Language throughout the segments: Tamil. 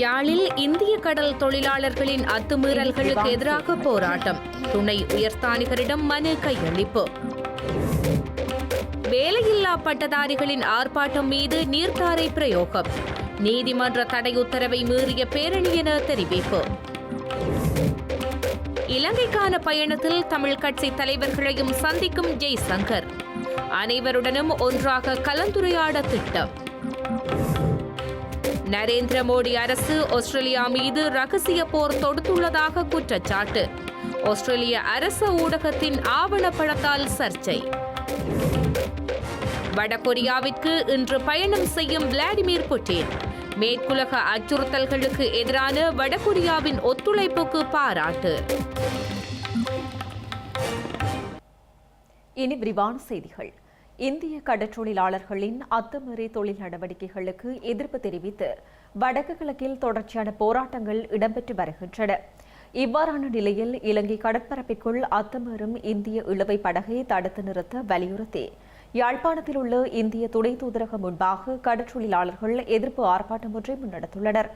யாழில் இந்திய கடல் தொழிலாளர்களின் அத்துமீறல்களுக்கு எதிராக போராட்டம். துணை உயர்ஸ்தானிகரிடம் மனு கையளிப்பு. வேலையில்லா பட்டதாரிகளின் ஆர்ப்பாட்டம் மீது நீர்த்தாரை பிரயோகம். நீதிமன்ற தடை உத்தரவை மீறிய பேரணி என தெரிவிப்பு. இலங்கைக்கான பயணத்தில் தமிழ் கட்சி தலைவர்களையும் சந்திக்கும் ஜெய்சங்கர். அனைவருடனும் ஒன்றாக கலந்துரையாட திட்டம். நரேந்திர மோடி அரசு ஆஸ்திரேலியா மீது ரகசிய போர் தொடுத்துள்ளதாக குற்றச்சாட்டு. ஆஸ்திரேலிய அரச ஊடகத்தின் ஆவணப்படத்தால் சர்ச்சை. வடகொரியாவிற்கு இன்று பயணம் செய்யும் விளாடிமிர் புட்டின். மேற்குலக அச்சுறுத்தல்களுக்கு எதிரான வடகொரியாவின் ஒத்துழைப்புக்கு பாராட்டு. இனி விரிவான செய்திகள். இந்திய கடற்றொழிலாளர்களின் அத்துமீறி தொழில் நடவடிக்கைகளுக்கு எதிர்ப்பு தெரிவித்து வடக்கு கிழக்கில் தொடர்ச்சியான போராட்டங்கள் இடம்பெற்று வருகின்றன. இவ்வாறான நிலையில் இலங்கை கடற்பரப்பிற்குள் அத்துமீறும் இந்திய இழுவை படகை தடுத்து நிறுத்த வலியுறுத்தி யாழ்ப்பாணத்தில் உள்ள இந்திய துணை தூதரகம் முன்பாக கடற்றொழிலாளர்கள் எதிர்ப்பு ஆர்ப்பாட்டம் ஒன்றை முன்னெடுத்துள்ளனர்.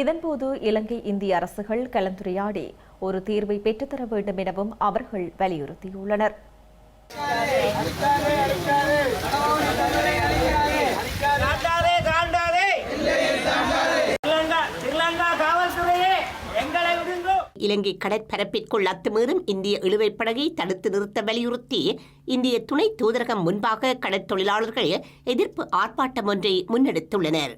இதன்போது இலங்கை இந்திய அரசுகள் கலந்துரையாடி ஒரு தீர்வை பெற்றுத்தர வேண்டும் எனவும் அவர்கள் வலியுறுத்தியுள்ளனர். இலங்கை கடற்பரப்பிற்குள் அத்துமீறும் இந்திய இழுவைப் படகை தடுத்து நிறுத்த வலியுறுத்தி இந்திய துணை தூதரகம் முன்பாக கடற்தொழிலாளர்கள் எதிர்ப்பு ஆர்ப்பாட்டம் ஒன்றை முன்னெடுத்துள்ளனர்.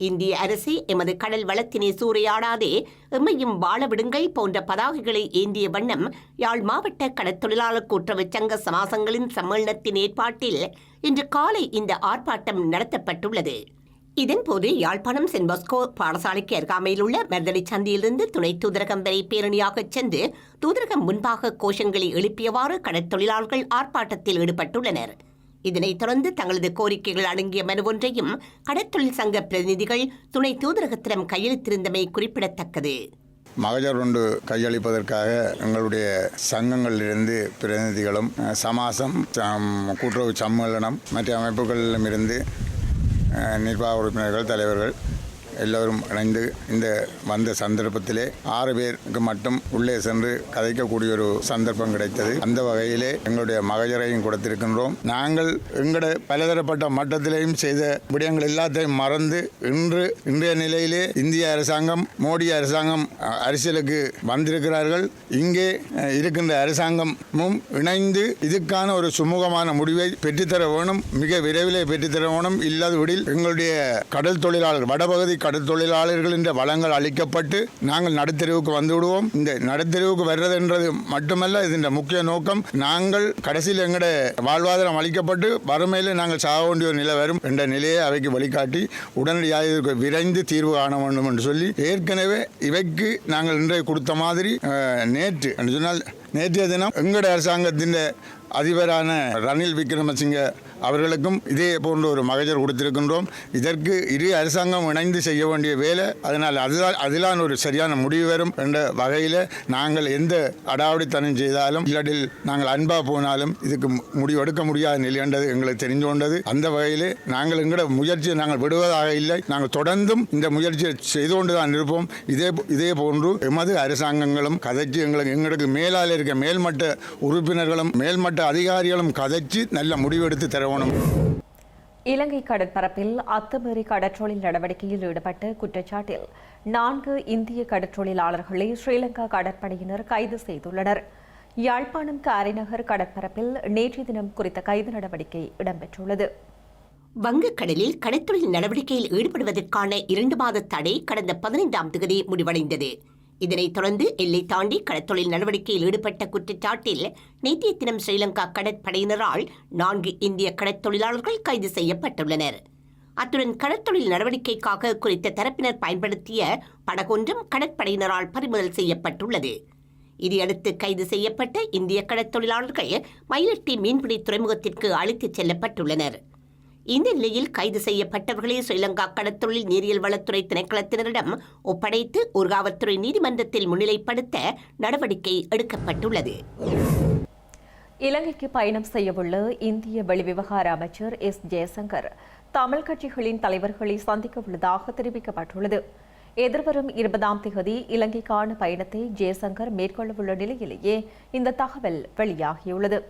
இந்திய அரசே எமது கடல் வளத்தினை சூறையாடாதே எம்மையும் வாழ விடுங்கள் போன்ற பதாகைகளை ஏந்திய வண்ணம் யாழ் மாவட்ட கடற்தொழிலாளர் கூட்டுறவு சங்க சமாசங்களின் சம்மேளனத்தின் ஏற்பாட்டில் இன்று காலை இந்த ஆர்ப்பாட்டம் நடத்தப்பட்டுள்ளது. இதன்போது யாழ்ப்பாணம் சென்பாஸ்கோ பாடசாலைக்கு அருகாமையில் உள்ள மர்தளி சந்தியிலிருந்து துணை தூதரகம் வரை பேரணியாகச் சென்று தூதரகம் முன்பாக கோஷங்களை எழுப்பியவாறு கடற்தொழிலாளர்கள் ஆர்ப்பாட்டத்தில் ஈடுபட்டுள்ளனர். இதனைத் தொடர்ந்து தங்களது கோரிக்கைகள் அடங்கிய மனு ஒன்றையும் கடற்தொழில் சங்க பிரதிநிதிகள் துணை தூதரகத்திடம் கையெழுத்திருந்தமை குறிப்பிடத்தக்கது. மகஜர் ஒன்று கையளிப்பதற்காக எங்களுடைய சங்கங்களிலிருந்து பிரதிநிதிகளும் சமாசம் சம்- கூட்டுறவு சம்மேளனம் மற்ற அமைப்புகளிலும் இருந்து நிர்வாக உறுப்பினர்கள் தலைவர்கள் எல்லோரும் இணைந்து இந்த வந்த சந்தர்ப்பத்திலே ஆறு பேருக்கு மட்டும் உள்ளே சென்று கதைக்கக்கூடிய ஒரு சந்தர்ப்பம் கிடைத்தது. அந்த வகையிலே எங்களுடைய மகஜரையும் கொடுத்திருக்கின்றோம். நாங்கள் எங்களோட பலதரப்பட்ட மட்டத்திலேயும் செய்த விடயங்கள் எல்லாத்தையும் மறந்து இன்று இன்றைய நிலையிலே இந்திய அரசாங்கம் மோடி அரசாங்கம் அரசியலுக்கு வந்திருக்கிறார்கள். இங்கே இருக்கின்ற அரசாங்கமும் இணைந்து இதுக்கான ஒரு சுமூகமான முடிவை பெற்றுத்தர வேணும். மிக விரைவிலே பெற்றுத்தர வேணும். இல்லாதவிடில் எங்களுடைய கடல் தொழிலாளர் வடபகுதி கடற்தொழிலாளர்களின் வளங்கள் அளிக்கப்பட்டு நாங்கள் நடுத்தெருவுக்கு வந்து விடுவோம் இந்த நடுத்தெருவுக்கு வர்றதுன்றது மட்டுமல்ல இதன் முக்கிய நோக்கம் நாங்கள் கடைசியில் எங்கட வாழ்வாதாரம் அளிக்கப்பட்டு வறுமையில் நாங்கள் சாக வேண்டிய நிலை வரும் என்ற நிலையை அவைக்கு வழிகாட்டி உடனடியாக இதற்கு விரைந்து தீர்வு காண வேண்டும் என்று சொல்லி ஏற்கனவே இவைக்கு நாங்கள் இன்றைய கொடுத்த மாதிரி நேற்று என்று சொன்னால் நேற்றைய தினம் எங்கட அரசாங்கத்தின் அதிபரான ரணில் விக்ரமசிங்க அவர்களுக்கும் இதே போன்ற ஒரு மகஜர் கொடுத்திருக்கின்றோம். இதற்கு இரு அரசாங்கம் இணைந்து செய்ய வேண்டிய வேலை. அதனால் அதுதான் அதிலான ஒரு சரியான முடிவு வரும் என்ற வகையில் நாங்கள் எந்த அடாவடித்தனம் செய்தாலும் இல்லாட்டில் நாங்கள் அன்பாக போனாலும் இதுக்கு முடிவெடுக்க முடியாத நிலை என்றது எங்களுக்கு தெரிஞ்சு கொண்டது. அந்த வகையில் நாங்கள் எங்களோட முயற்சியை நாங்கள் விடுவதாக இல்லை. நாங்கள் தொடர்ந்தும் இந்த முயற்சியை செய்து கொண்டு தான் இருப்போம். இதே இதே போன்று எமது அரசாங்கங்களும் கதைச்சு எங்களுக்கு எங்களுக்கு மேலால் இருக்க மேல்மட்ட உறுப்பினர்களும் மேல்மட்ட அதிகாரிகளும் கதைச்சு நல்ல முடிவெடுத்து தரணும் இலங்கை கடற்பரப்பில் அத்துமீறி கடற்றொழில் நடவடிக்கையில் ஈடுபட்ட குற்றச்சாட்டில் நான்கு இந்திய கடற்றொழிலாளர்களை ஸ்ரீலங்கா கடற்படையினர் கைது செய்துள்ளனர். யாழ்ப்பாணம் காரைநகர் கடற்பரப்பில் நேற்றைய தினம் குறித்த கைது நடவடிக்கை இடம்பெற்றுள்ளது. வங்கக்கடலில் கடற்தொழில் நடவடிக்கையில் ஈடுபடுவதற்கான இரண்டு மாத தடை கடந்த பதினைந்தாம் தேதி முடிவடைந்தது. இதனைத் தொடர்ந்து எல்லை தாண்டி கடற்தொழில் நடவடிக்கையில் ஈடுபட்ட குற்றச்சாட்டில் நேற்றைய தினம் ஸ்ரீலங்கா கடற்படையினரால் நான்கு இந்திய கடற்தொழிலாளர்கள் கைது செய்யப்பட்டுள்ளனர். அத்துடன் கடற்தொழில் நடவடிக்கைக்காக குறித்த தரப்பினர் பயன்படுத்திய படகொன்றும் கடற்படையினரால் பறிமுதல் செய்யப்பட்டுள்ளது. இதையடுத்து கைது செய்யப்பட்ட இந்திய கடற்தொழிலாளர்கள் மயிலட்டி மீன்பிடி துறைமுகத்திற்கு அழைத்துச் செல்லப்பட்டுள்ளனர். இந்த நிலையில் கைது செய்யப்பட்டவர்களை ஸ்ரீலங்கா கடத்தொழில் நீரியல் வளத்துறை திணைக்களத்தினரிடம் ஒப்படைத்து ஊர்காவல்துறை நீதிமன்றத்தில் முன்னிலைப்படுத்த நடவடிக்கை எடுக்கப்பட்டுள்ளது. இலங்கைக்கு பயணம் செய்யவுள்ள இந்திய வெளிவிவகார அமைச்சர் எஸ் ஜெயசங்கர் தமிழ் கட்சிகளின் தலைவர்களை சந்திக்க உள்ளதாக தெரிவிக்கப்பட்டுள்ளது. எதிர்வரும் இருபதாம் தேதி இலங்கைக்கான பயணத்தை ஜெயசங்கர் மேற்கொள்ளவுள்ள நிலையிலேயே இந்த தகவல் வெளியாகியுள்ளது.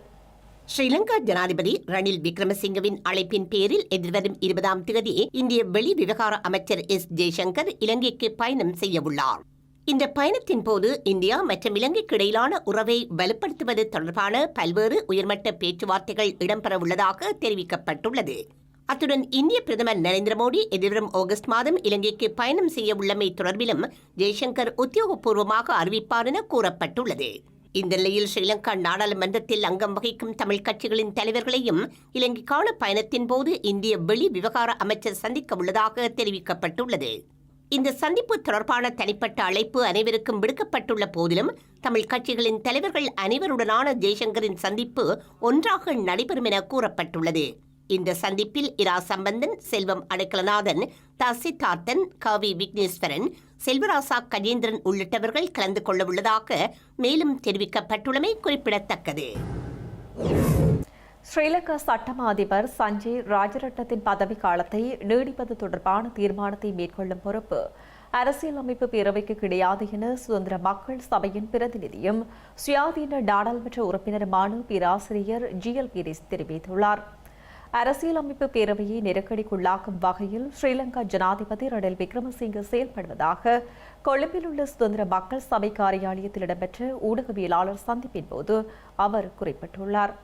ஸ்ரீலங்கா ஜனாதிபதி ரணில் விக்ரமசிங்கவின் அழைப்பின் பேரில் எதிர்வரும் இருபதாம் தேதி இந்திய வெளி விவகார அமைச்சர் எஸ் ஜெய்சங்கர் இலங்கைக்கு பயணம் செய்யவுள்ளார். இந்த பயணத்தின் போது இந்தியா மற்றும் இலங்கைக்கு இடையிலான உறவை வலுப்படுத்துவது தொடர்பான பல்வேறு உயர்மட்ட பேச்சுவார்த்தைகள் இடம்பெறவுள்ளதாக தெரிவிக்கப்பட்டுள்ளது. அத்துடன் இந்திய பிரதமர் நரேந்திர மோடி எதிர்வரும் ஆகஸ்ட் மாதம் இலங்கைக்கு பயணம் செய்ய உள்ளமை தொடர்பிலும் ஜெய்சங்கர் உத்தியோகபூர்வமாக அறிவிப்பார் என கூறப்பட்டுள்ளது. இந்த நிலையில் ஸ்ரீலங்கா நாடாளுமன்றத்தில் அங்கம் வகிக்கும் தமிழ் கட்சிகளின் தலைவர்களையும் இலங்கைக்கான பயணத்தின் போது இந்திய வெளி விவகார அமைச்சர் சந்திக்க உள்ளதாக தெரிவிக்கப்பட்டுள்ளது. இந்த சந்திப்பு தொடர்பான தனிப்பட்ட அழைப்பு அனைவருக்கும் விடுக்கப்பட்டுள்ள போதிலும் தமிழ் கட்சிகளின் தலைவர்கள் அனைவருடனான ஜெய்சங்கரின் சந்திப்பு ஒன்றாக நடைபெறும் என கூறப்பட்டுள்ளது. இந்த சந்திப்பில் இரா சம்பந்தன் செல்வம் அடைக்கலநாதன் த சித்தார்த்தன் கவி விக்னேஸ்வரன் செல்வராசா கஜேந்திரன் உள்ளிட்டவர்கள் கலந்து கொள்ள உள்ளதாக மேலும் தெரிவிக்கப்பட்டுள்ளமை குறிப்பிடத்தக்கது. ஸ்ரீலங்கா சட்டமா அதிபர் சஞ்சய் ராஜரட்னத்தின் பதவி காலத்தை நீடிப்பது தொடர்பான தீர்மானத்தை மேற்கொள்ளும் பொறுப்பு. அரசியலமைப்பு பேரவைக்கு கிடையாது என சுதந்திர மக்கள் சபையின் பிரதிநிதியும் சுயாதீன நாடாளுமன்ற உறுப்பினருமான பேராசிரியர் ஜி எல் பீரிஸ் தெரிவித்துள்ளார். அரசியலமைப்பு பேரவையை நெருக்கடிக்குள்ளாக்கும் வகையில் ஸ்ரீலங்கா ஜனாதிபதி ரணில் விக்ரமசிங்கே செயல்படுவதாக கொழும்பில் உள்ள சுதந்திர மக்கள் சபை காரியாலயத்தில் இடம்பெற்ற ஊடகவியலாளர் சந்திப்பின் போது அவர் குறிப்பிட்டுள்ளார்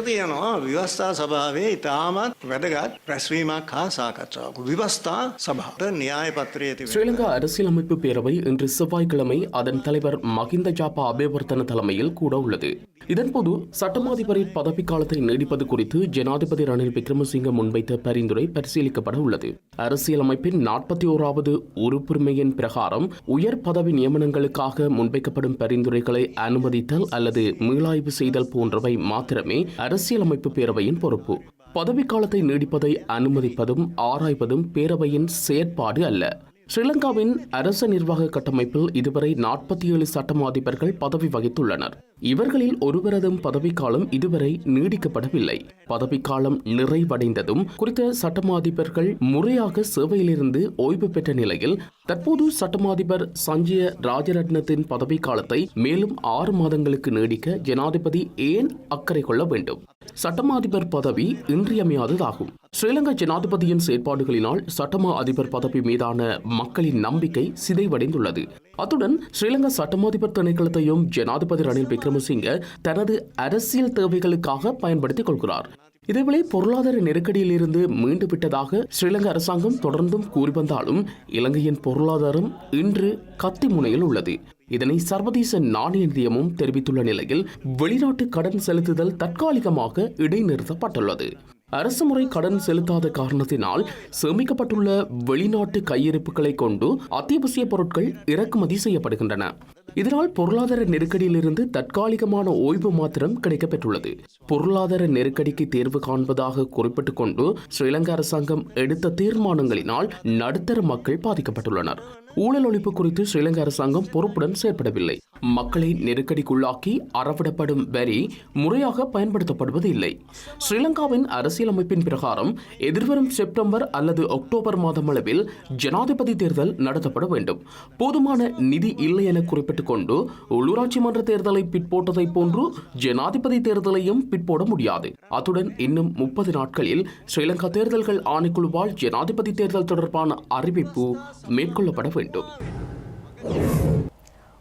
තියෙනවා විවස්ථා සභාවේ ඉතාමත් වැදගත් රැස්වීමක් හා සාකච්ඡාවක්. විවස්ථා සභාවට න්‍යාය පත්‍රයේ තිබෙන. ஸ்ரீலங்கா அரசியலமைப்பு பேரவை இன்று செவ்வாய்க்கிழமை அதன் தலைவர் மகிந்த ஜாபா அபேவர்த்தன தலைமையில் கூட உள்ளது இதன்போது சட்டமாதிபரின் பதவிக்காலத்தை நீடிப்பது குறித்து ஜனாதிபதி ரணில் விக்ரமசிங்க முன்வைத்த பரிந்துரை பரிசீலிக்கப்பட உள்ளது. அரசியலமைப்பின் நாற்பத்தி ஓராவது உறுப்புரிமையின் பிரகாரம் உயர் பதவி நியமனங்களுக்காக முன்வைக்கப்படும் பரிந்துரைகளை அனுமதித்தல் அல்லது மீளாய்வு செய்தல் போன்றவை மாத்திரமே அரசியலமைப்பு பேரவையின் பொறுப்பு. பதவிக்காலத்தை நீடிப்பதை அனுமதிப்பதும் ஆராய்வதும் பேரவையின் செயற்பாடு அல்ல. ஸ்ரீலங்காவின் அரச நிர்வாக கட்டமைப்பில் இதுவரை நாற்பத்தி ஏழு சட்டமா அதிபர்கள் பதவி வகித்துள்ளனர். இவர்களில் ஒருவரதும் பதவிக்காலம் இதுவரை நீடிக்கப்படவில்லை. பதவிக்காலம் நிறைவடைந்ததும் குறித்த சட்டமாதிபர்கள் முறையாக சேவையிலிருந்து ஓய்வு பெற்ற நிலையில் தற்போது சட்டமாதிபர் சஞ்சய ராஜரட்னத்தின் பதவிக்காலத்தை மேலும் ஆறு மாதங்களுக்கு நீடிக்க ஜனாதிபதி ஏன் அக்கறை கொள்ள வேண்டும்? சட்டமா அதிபர் பதவி இன்றியமையாததாகும். ஸ்ரீலங்கா ஜனாதிபதியின் செயற்பாடுகளினால் சட்டமா அதிபர் பதவி மீதான மக்களின் நம்பிக்கை சிதைவடைந்துள்ளது. அத்துடன் ஸ்ரீலங்கா சட்டமாதிபர் திணைக்களத்தையும் ஜனாதிபதி ரணில் விக்ரமசிங்க தனது அரசியல் தேவைகளுக்காக பயன்படுத்திக் கொள்கிறார். இதேவேளை பொருளாதார நெருக்கடியில் இருந்து மீண்டு விட்டதாக ஸ்ரீலங்கா அரசாங்கம் தொடர்ந்தும் கூறி வந்தாலும் இலங்கையின் பொருளாதாரம் இன்று கத்தி முனையில் உள்ளது. இதனை சர்வதேச நாணய நிதியமும் தெரிவித்துள்ள நிலையில் வெளிநாட்டு கடன் செலுத்துதல் தற்காலிகமாக இடைநிறுத்தப்பட்டுள்ளது. அரசு முறை கடன் செலுத்தாத காரணத்தினால் சேமிக்கப்பட்டுள்ள வெளிநாட்டு கையிருப்புகளை கொண்டு அத்தியாவசிய பொருட்கள் இறக்குமதி செய்யப்படுகின்றன. இதனால் பொருளாதார நெருக்கடியிலிருந்து தற்காலிகமான ஓய்வு மாத்திரம் கிடைக்கப்பெற்றுள்ளது. பொருளாதார நெருக்கடிக்கு தேர்வு காண்பதாக குறிப்பிட்டுக் கொண்டு ஸ்ரீலங்கா அரசாங்கம் எடுத்த தீர்மானங்களினால் நடுத்தர மக்கள் பாதிக்கப்பட்டுள்ளனர். ஊழல் ஒழிப்பு குறித்து ஸ்ரீலங்கா அரசாங்கம் பொறுப்புடன் செயற்படவில்லை. மக்களை நெருக்கடிக்குள்ளாக்கி அறவிடப்படும் வரி முறையாக பயன்படுத்தப்படுவது இல்லை ஸ்ரீலங்காவின் அரசியலமைப்பின் பிரகாரம் எதிர்வரும் செப்டம்பர் அல்லது அக்டோபர் மாதம் அளவில் ஜனாதிபதி தேர்தல் நடத்தப்பட வேண்டும். போதுமான நிதி இல்லை என குறிப்பிட்டுக் கொண்டு உள்ளூராட்சி மன்ற தேர்தலை பிற்போட்டதை போன்று ஜனாதிபதி தேர்தலையும் பிற்போட முடியாது. அத்துடன் இன்னும் முப்பது நாட்களில் ஸ்ரீலங்கா தேர்தல்கள் ஆணைக்குழுவால் ஜனாதிபதி தேர்தல் தொடர்பான அறிவிப்பு மேற்கொள்ளப்பட வேண்டும். வேண்டும்.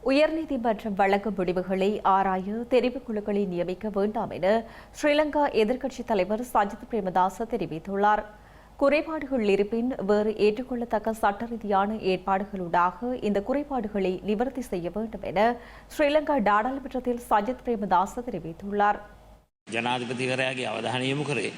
உயர்நீதிமன்ற வழங்கும் முடிவுகளை ஆராய தெரிவு குழுக்களை நியமிக்க வேண்டாம் என ஸ்ரீலங்கா எதிர்க்கட்சித் தலைவர் சஜித் பிரேமதாச தெரிவித்துள்ளார். குறைபாடுகள் இருப்பின் வேறு ஏற்றுக்கொள்ளத்தக்க சட்ட ரீதியான ஏற்பாடுகளுடாக இந்த குறைபாடுகளை நிவர்த்தி செய்ய வேண்டும் என ஸ்ரீலங்கா நாடாளுமன்றத்தில் சஜித் பிரேமதாச தெரிவித்துள்ளார். ஜனாதிபதிவரையாகி அவதானியம் குறை.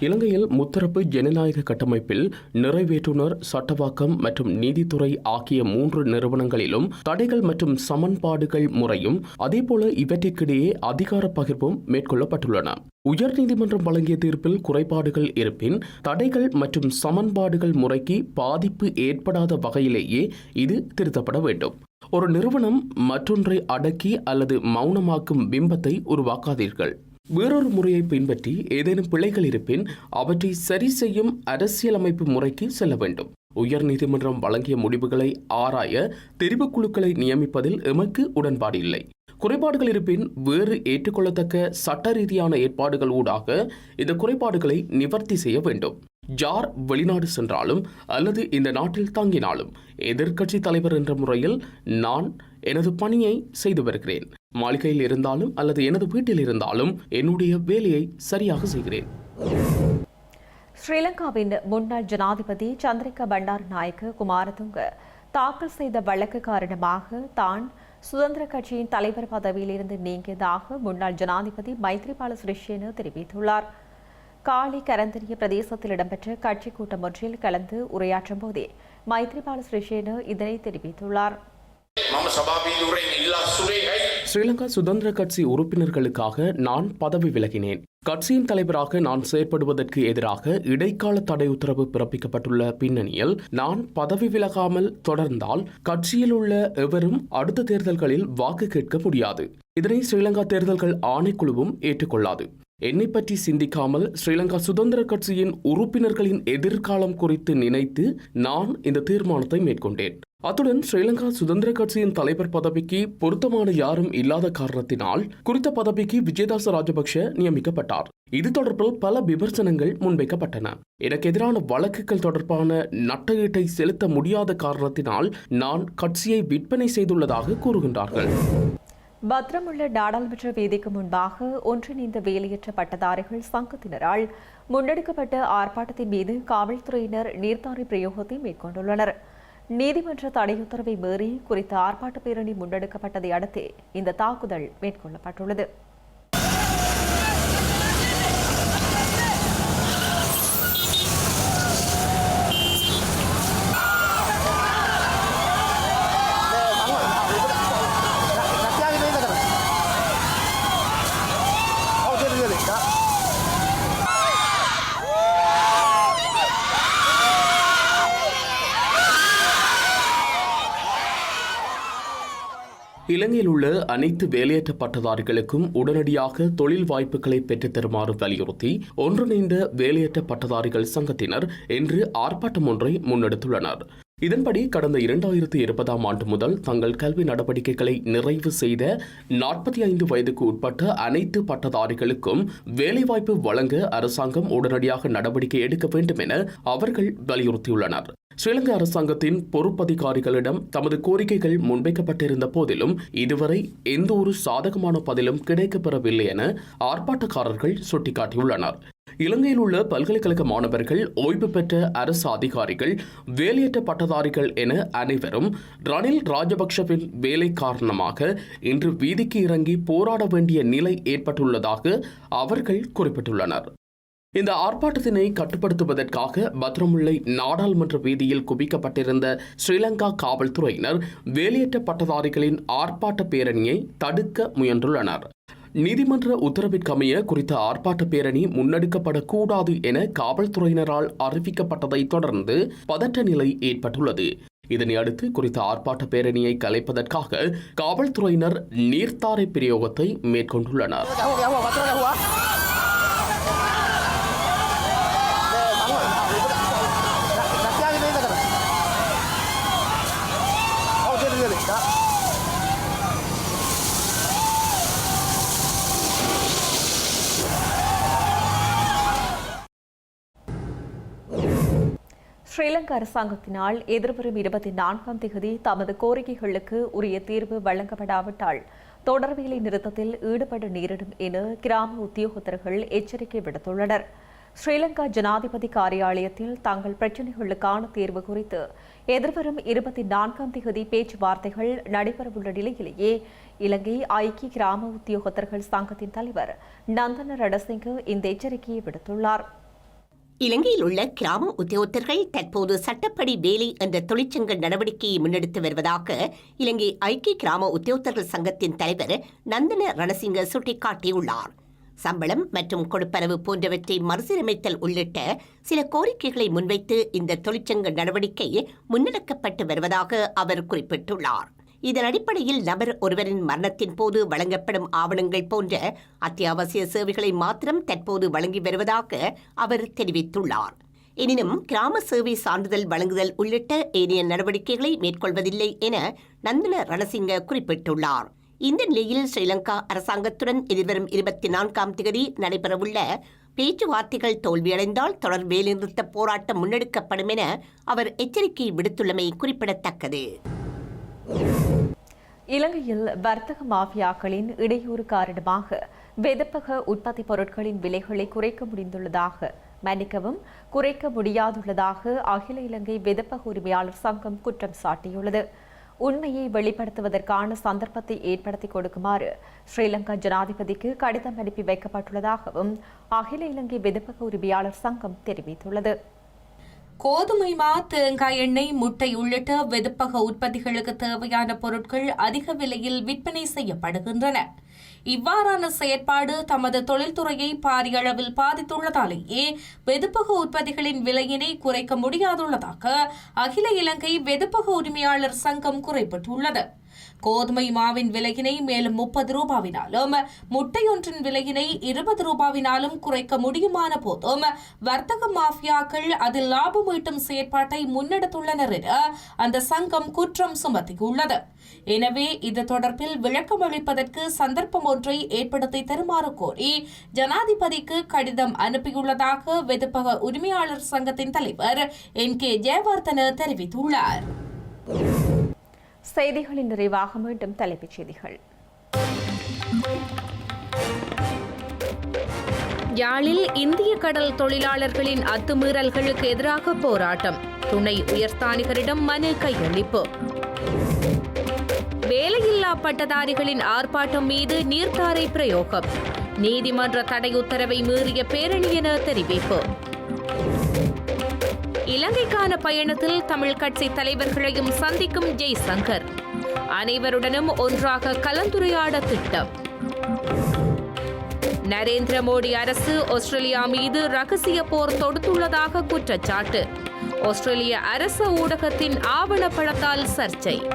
இலங்கையில் முத்தரப்பு ஜனநாயக கட்டமைப்பில் நிறைவேற்றுனர் சட்டவாக்கம் மற்றும் நீதித்துறை ஆகிய மூன்று நிறுவனங்களிலும் தடைகள் மற்றும் சமன்பாடுகள் முறையும் அதேபோல இவற்றிற்கிடையே அதிகார பகிர்வும் மேற்கொள்ளப்பட்டுள்ளன. உயர்நீதிமன்றம் வழங்கிய தீர்ப்பில் குறைபாடுகள் இருப்பின் தடைகள் மற்றும் சமன்பாடுகள் முறைக்கு பாதிப்பு ஏற்படாத வகையிலேயே இது திருத்தப்பட வேண்டும். ஒரு நிறுவனம் மற்றொன்றை அடக்கி அல்லது மௌனமாக்கும் பிம்பத்தை உருவாக்காதீர்கள். வேறொரு முறையை பின்பற்றி ஏதேனும் பிழைகள் இருப்பின் அவற்றை சரி செய்யும் அரசியலமைப்பு முறைக்கு செல்ல வேண்டும். உயர் நீதிமன்றம் வழங்கிய முடிவுகளை ஆராய தெரிவுக்குழுக்களை நியமிப்பதில் எமக்கு உடன்பாடு இல்லை. குறைபாடுகள் இருப்பின் வேறு ஏற்றுக்கொள்ளத்தக்க சட்ட ரீதியான ஏற்பாடுகள் ஊடாக இந்த குறைபாடுகளை நிவர்த்தி செய்ய வேண்டும். ஜார் வெளிநாடு சென்றாலும் அல்லது இந்த நாட்டில் தங்கினாலும் எதிர்க்கட்சி தலைவர் என்ற முறையில் நான் எனது பணியை செய்து வருகிறேன். மாளிகையில் இருந்தாலும் அல்லது எனது வீட்டில் இருந்தாலும் என்னுடைய வேலையை சரியாக செய்கிறேன். ஸ்ரீலங்காவின் முன்னாள் ஜனாதிபதி சந்திரிகா பண்டார் நாயக்க குமாரதுங்க தாக்கல் செய்த வழக்கு காரணமாக தான் சுதந்திர கட்சியின் தலைவர் பதவியிலிருந்து நீங்கியதாக முன்னாள் ஜனாதிபதி மைத்ரிபால சிறிசேன தெரிவித்துள்ளார். காலி கரந்தரிய பிரதேசத்தில் இடம்பெற்ற கட்சி கூட்டம் ஒன்றில் கலந்து உரையாற்றும் போதே மைத்ரிபால சிறிசேன இதனை தெரிவித்துள்ளார். ஸ்ரீலங்கா சுதந்திர கட்சி உறுப்பினர்களுக்காக நான் பதவி விலகினேன். கட்சியின் தலைவராக நான் செயற்படுவதற்கு எதிராக இடைக்கால தடை உத்தரவு பிறப்பிக்கப்பட்டுள்ள பின்னணியில் நான் பதவி விலகாமல் தொடர்ந்தால் கட்சியில் உள்ள எவரும் அடுத்த தேர்தல்களில் வாக்கு கேட்க முடியாது. இதனை ஸ்ரீலங்கா தேர்தல்கள் ஆணைக்குழுவும் ஏற்றுக்கொள்ளாது. என்னை பற்றி சிந்திக்காமல் ஸ்ரீலங்கா சுதந்திர கட்சியின் உறுப்பினர்களின் எதிர்காலம் குறித்து நினைத்து நான் இந்த தீர்மானத்தை மேற்கொண்டேன். அத்துடன் ஸ்ரீலங்கா சுதந்திர கட்சியின் தலைவர் பதவிக்கு பொருத்தமான யாரும் இல்லாத காரணத்தினால் குறித்த பதவிக்கு விஜயதாச ராஜபக்ஷ நியமிக்கப்பட்டார். இது தொடர்பில் பல விமர்சனங்கள் முன்வைக்கப்பட்டன. எனக்கு எதிரான வழக்குகள் தொடர்பான நட்டஈட்டை செலுத்த முடியாத காரணத்தினால் நான் கட்சியை விற்பனை செய்துள்ளதாக கூறுகின்றார்கள். பத்ரமுள்ள நாடாளுமன்ற வேதிக்கு முன்பாக ஒன்றிணைந்த வேலையற்ற பட்டதாரிகள் சங்கத்தினரால் முன்னெடுக்கப்பட்ட ஆர்ப்பாட்டத்தின் மீது காவல்துறையினர் நீர்த்தாரி பிரயோகத்தை மேற்கொண்டுள்ளனர். நீதிமன்ற தடை உத்தரவை மீறி குறித்த ஆர்ப்பாட்ட பேரணி முன்னெடுக்கப்பட்டதை அடுத்து இந்த தாக்குதல் மேற்கொள்ளப்பட்டுள்ளது. இலங்கையில் உள்ள அனைத்து வேலையற்ற பட்டதாரிகளுக்கும் உடனடியாக தொழில் வாய்ப்புகளை பெற்றுத் தருமாறு வலியுறுத்தி ஒன்றிணைந்த வேலையற்ற பட்டதாரிகள் சங்கத்தினர் இன்று ஆர்ப்பாட்டம் ஒன்றை முன்னெடுத்துள்ளனர். இதன்படி கடந்த இரண்டாயிரத்தி இருபதாம் ஆண்டு முதல் தங்கள் கல்வி நடவடிக்கைகளை நிறைவு செய்த நாற்பத்தி ஐந்து வயதுக்கு உட்பட்ட அனைத்து பட்டதாரிகளுக்கும் வேலைவாய்ப்பு வழங்க அரசாங்கம் உடனடியாக நடவடிக்கை எடுக்க வேண்டும் என அவர்கள் வலியுறுத்தியுள்ளனர். ஸ்ரீலங்கா அரசாங்கத்தின் பொறுப்பதிகாரிகளிடம் தமது கோரிக்கைகள் முன்வைக்கப்பட்டிருந்த போதிலும் இதுவரை எந்த ஒரு சாதகமான பதிலும் கிடைக்கப்பெறவில்லை என ஆர்ப்பாட்டக்காரர்கள் சுட்டிக்காட்டியுள்ளனர். இலங்கையில் உள்ள பல்கலைக்கழக மாணவர்கள் ஓய்வு பெற்ற அரசு அதிகாரிகள் வேலையற்ற பட்டதாரிகள் என அனைவரும் ரணில் ராஜபக்ஷவின் வேலை காரணமாக இன்று வீதிக்கு இறங்கி போராட வேண்டிய நிலை ஏற்பட்டுள்ளதாக அவர்கள் குறிப்பிட்டுள்ளனர். இந்த ஆர்ப்பாட்டத்தினை கட்டுப்படுத்துவதற்காக பத்ரமுல்லை நாடாளுமன்ற வீதியில் குவிக்கப்பட்டிருந்த ஸ்ரீலங்கா காவல்துறையினர் வேலையற்ற பட்டதாரிகளின் ஆர்ப்பாட்ட பேரணியை தடுக்க முயன்றுள்ளனர். நீதிமன்ற உத்தரவிற்கமைய குறித்த ஆர்ப்பாட்ட பேரணி முன்னெடுக்கப்படக்கூடாது என காவல்துறையினரால் அறிவிக்கப்பட்டதைத் தொடர்ந்து பதற்ற நிலை ஏற்பட்டுள்ளது. இதனை அடுத்து குறித்த ஆர்ப்பாட்ட பேரணியை கலைப்பதற்காக காவல்துறையினர் நீர்த்தாரை பிரயோகத்தை மேற்கொண்டுள்ளனர். ஸ்ரீலங்கா அரசாங்கத்தினால் எதிர்வரும் இருபத்தி நான்காம் தேதி தமது கோரிக்கைகளுக்கு உரிய தீர்வு வழங்கப்படாவிட்டால் தொடர்வேலை நிறுத்தத்தில் ஈடுபட நேரிடும் என கிராம உத்தியோகத்தர்கள் எச்சரிக்கை விடுத்துள்ளனர். ஸ்ரீலங்கா ஜனாதிபதி காரியாலயத்தில் தங்கள் பிரச்சினைகளுக்கான தீர்வு குறித்து எதிர்வரும் இருபத்தி நான்காம் தேதி பேச்சுவார்த்தைகள் நடைபெறவுள்ள நிலையிலேயே இலங்கை ஐக்கிய கிராம உத்தியோகத்தர்கள் சங்கத்தின் தலைவர் நந்தன ரணசிங்க இந்த எச்சரிக்கையை விடுத்துள்ளார். இலங்கையில் உள்ள கிராம உத்தியோகத்தர்கள் தற்போது சட்டப்படி வேலை என்ற தொழிற்சங்க நடவடிக்கையை முன்னெடுத்து வருவதாக இலங்கை ஐக்கிய கிராம உத்தியோகத்தர்கள் சங்கத்தின் தலைவர் நந்தன ரணசிங்க சுட்டிக்காட்டியுள்ளார். சம்பளம் மற்றும் கொடுப்பரவு போன்றவற்றை மறுசீரமைத்தல் உள்ளிட்ட சில கோரிக்கைகளை முன்வைத்து இந்த தொழிற்சங்க நடவடிக்கை முன்னெடுக்கப்பட்டு வருவதாக அவர் குறிப்பிட்டுள்ளார். இதன் அடிப்படையில் நபர் ஒருவரின் மரணத்தின் போது வழங்கப்படும் ஆவணங்கள் போன்ற அத்தியாவசிய சேவைகளை மாத்திரம் தற்போது வழங்கி வருவதாக அவர் தெரிவித்துள்ளார். எனினும் கிராம சேவை சான்றிதழ் வழங்குதல் உள்ளிட்ட ஏனைய நடவடிக்கைகளை மேற்கொள்வதில்லை என நந்தன ரணசிங்க குறிப்பிட்டுள்ளார். இந்த நிலையில் ஸ்ரீலங்கா அரசாங்கத்துடன் எதிர்வரும் இருபத்தி நான்காம் தேதி நடைபெறவுள்ள பேச்சுவார்த்தைகள் தோல்வியடைந்தால் தொடர் வேலைநிறுத்த போராட்டம் முன்னெடுக்கப்படும் என அவர் எச்சரிக்கை விடுத்துள்ளமை குறிப்பிடத்தக்கது. இலங்கையில் வர்த்தக மாஃபியாக்களின் இடையூறு காரணமாக வெதப்பக உற்பத்தி பொருட்களின் விலைகளை குறைக்க முடிந்துள்ளதாக மன்னிக்கவும் குறைக்க முடியாதுள்ளதாக அகில இலங்கை வெதப்பக உரிமையாளர் சங்கம் குற்றம் சாட்டியுள்ளது. உண்மையை வெளிப்படுத்துவதற்கான சந்தர்ப்பத்தை ஏற்படுத்தி கொடுக்குமாறு ஸ்ரீலங்கா ஜனாதிபதிக்கு கடிதம் அனுப்பி வைக்கப்பட்டுள்ளதாகவும் அகில இலங்கை வெதப்பக உரிமையாளர் சங்கம் தெரிவித்துள்ளது. கோதுமை மா தேங்காய் எண்ணெய் முட்டை உள்ளிட்ட வெதுப்பக உற்பத்திகளுக்கு தேவையான பொருட்கள் அதிக விலையில் விற்பனை செய்யப்படுகின்றன. இவ்வாறான செயற்பாடு தமது தொழில்துறையை பாரிய அளவில் பாதித்துள்ளதாலேயே வெதுப்பக உற்பத்திகளின் விலையினை குறைக்க முடியாதுள்ளதாக அகில இலங்கை வெதுப்பக உரிமையாளர் சங்கம் குறைப்பட்டுள்ளது. கோதுமை மாவின் விலையினை மேலும் முப்பது ரூபாவினாலும் முட்டையொன்றின் விலையினை இருபது ரூபாவினாலும் குறைக்க முடியுமான போதும் வர்த்தக மாஃபியாக்கள் அதில் லாபம் ஈட்டும் செயற்பாட்டை முன்னெடுத்துள்ளனர் என அந்த சங்கம் குற்றம் சுமத்தியுள்ளது. எனவே இது தொடர்பில் விளக்கம் அளிப்பதற்கு சந்தர்ப்பம் ஒன்றை ஏற்படுத்தி தருமாறு கோரி ஜனாதிபதிக்கு கடிதம் அனுப்பியுள்ளதாக வெதுப்பக உரிமையாளர் சங்கத்தின் தலைவர் என் கே ஜெயவர்தன தெரிவித்துள்ளார். செய்திகளின் நிறைவாக மீண்டும் தலைப்புச் செய்திகள். யாழில் இந்திய கடல் தொழிலாளர்களின் அத்துமீறல்களுக்கு எதிராக போராட்டம். துணை உயர்ஸ்தானிகரிடம் மனு கையளிப்பு. வேலையில்லா பட்டதாரிகளின் ஆர்ப்பாட்டம் மீது நீர்த்தாரை பிரயோகம். நீதிமன்ற தடை உத்தரவை மீறிய பேரணி என தெரிவிப்பு. இலங்கைக்கான பயணத்தில் தமிழ் கட்சி தலைவர்களையும் சந்திக்கும் ஜெய்சங்கர். அனைவருடனும் ஒன்றாக கலந்துரையாட திட்டம். நரேந்திர மோடி அரசு ஆஸ்திரேலியா மீது ரகசிய போர் தொடுத்துள்ளதாக குற்றச்சாட்டு. ஆஸ்திரேலிய அரச ஊடகத்தின் ஆவணப்படத்தால் சர்ச்சை.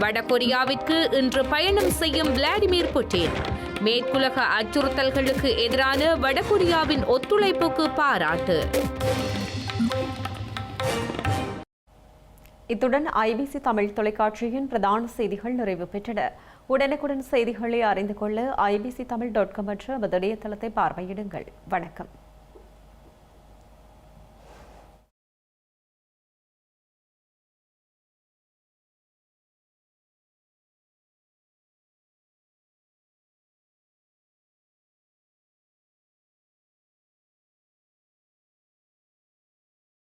வடகொரியாவிற்கு இன்று பயணம் செய்யும் விளாடிமிர் புட்டின். மேற்குலக அச்சுறுத்தல்களுக்கு எதிரான வடகொரியாவின் ஒத்துழைப்புக்கு பாராட்டு. இத்துடன் ஐபிசி தமிழ் தொலைக்காட்சியின் பிரதான செய்திகள் நிறைவு பெற்றன. உடனுக்குடன் செய்திகளை அறிந்து கொள்ள ஐபிசி தமிழ் டாட் காம் என்ற நமது இணையதளத்தை பார்வையிடுங்கள். வணக்கம்.